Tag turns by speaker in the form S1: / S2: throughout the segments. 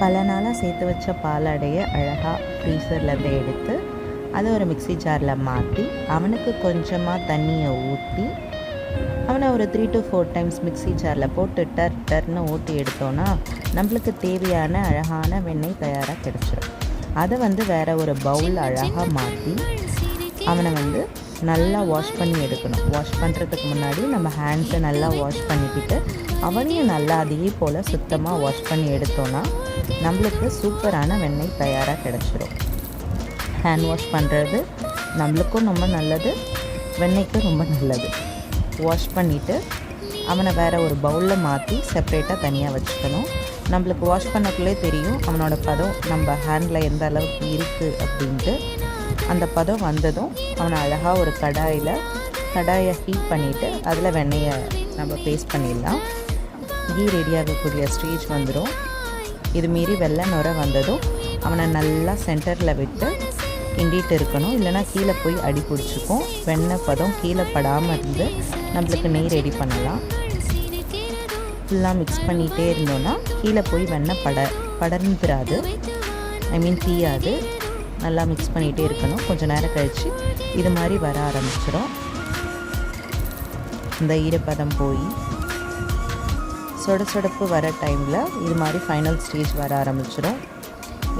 S1: பல நாளாக சேர்த்து வச்ச பாலாடையை அழகாக ஃப்ரீசர்லேருந்து எடுத்து அதை ஒரு மிக்ஸி ஜாரில் மாற்றி அவனுக்கு கொஞ்சமாக தண்ணியை ஊற்றி அவனை ஒரு three to four times mixie ஜாரில் போட்டு டர் டர்னு ஊற்றி எடுத்தோன்னா நம்மளுக்கு தேவையான அழகான வெண்ணெய் தயாராக கிடச்சிரும். அதை வந்து வேற ஒரு பவுல் அழகாக மாற்றி அவனை வந்து நல்லா வாஷ் பண்ணி எடுக்கணும். வாஷ் பண்ணுறதுக்கு முன்னாடி நம்ம ஹேண்ட்ஸை நல்லா வாஷ் பண்ணிக்கிட்டு அவனையும் நல்லா அதே போல் சுத்தமாக வாஷ் பண்ணி எடுத்தோன்னா நம்மளுக்கு சூப்பரான வெண்ணெய் தயாராக கிடச்சிரும். ஹேண்ட் வாஷ் பண்ணுறது நம்மளுக்கும் ரொம்ப நல்லது வெண்ணெய்க்கும் ரொம்ப நல்லது. வாஷ் பண்ணிவிட்டு அவனை வேறு ஒரு பவுலில் மாற்றி செப்ரேட்டாக தனியாக வச்சுக்கணும். நம்மளுக்கு வாஷ் பண்ணக்குள்ளே தெரியும் அவனோட பதம் நம்ம ஹேண்டில் எந்த அளவுக்கு இருக்குது அப்படின்ட்டு. அந்த பதம் வந்ததும் அவனை அழகாக ஒரு கடாயில் கடாயை ஹீட் பண்ணிவிட்டு அதில் வெண்ணெயை நம்ம பேஸ்ட் பண்ணிடலாம். கீ ரெடி ஆகக்கூடிய ஸ்டேஜ் வந்துடும் இது மீறி வெள்ளை நுர வந்ததும் அவனை நல்லா சென்டரில் விட்டு கிண்டிகிட்டு இருக்கணும். இல்லைனா கீழே போய் அடி பிடிச்சிக்கும். வெண்ணெய் பதம் கீழே படாமல் இருந்து நம்மளுக்கு நெய் ரெடி பண்ணலாம். ஃபுல்லாக மிக்ஸ் பண்ணிகிட்டே இருந்தோன்னா கீழே போய் வெண்ணெய் பட படர்ந்துராது. ஐ மீன் தீயாது. நல்லா மிக்ஸ் பண்ணிகிட்டே இருக்கணும். கொஞ்சம் நேரம் கழித்து இது மாதிரி வர ஆரம்பிச்சிடும். இந்த ஈரப்பதம் போய் சொட சொடப்பு வர டைமில் இது மாதிரி ஃபைனல் ஸ்டேஜ் வர ஆரம்பிச்சிடும்.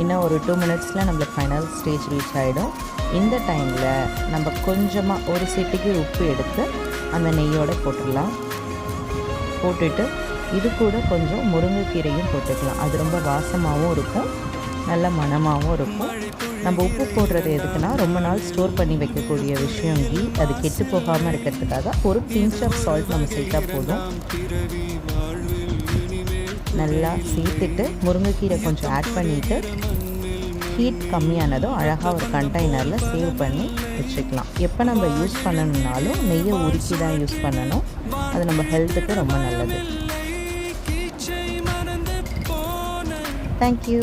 S1: இன்னும் ஒரு டூ மினிட்ஸில் நம்மளுக்கு ஃபைனல் ஸ்டேஜ் ரீச் ஆகிடும் இந்த டைமில் நம்ம கொஞ்சமாக ஒரு சிட்டிக்கு உப்பு எடுத்து அந்த நெய்யோடு போட்டுடலாம். போட்டுட்டு இது கூட கொஞ்சம் முருங்கைக்கீரையும் போட்டுக்கலாம். அது ரொம்ப வாசமாகவும் இருக்கும். நல்ல மணமாகவும் இருக்கும். நம்ம உப்பு போடுறது எதுக்குன்னா ரொம்ப நாள் ஸ்டோர் பண்ணி வைக்கக்கூடிய விஷயம் கீ அது கெட்டு போகாமல் இருக்கிறதுக்காக ஒரு பிஞ்ச் ஆஃப் சால்ட் நம்ம சேர்த்தா போதும். நல்லா சேர்த்துட்டு முருங்கைக்கீரை கொஞ்சம் ஆட் பண்ணிவிட்டு ஹீட் கம்மியானதும் அழகாக ஒரு கண்டெய்னரில் சேவ் பண்ணி வச்சுக்கலாம். எப்போ நம்ம யூஸ் பண்ணணுன்னாலும் நெய்யை உருக்கி தான் யூஸ் பண்ணணும். அது நம்ம ஹெல்த்துக்கு ரொம்ப நல்லது. தேங்க்யூ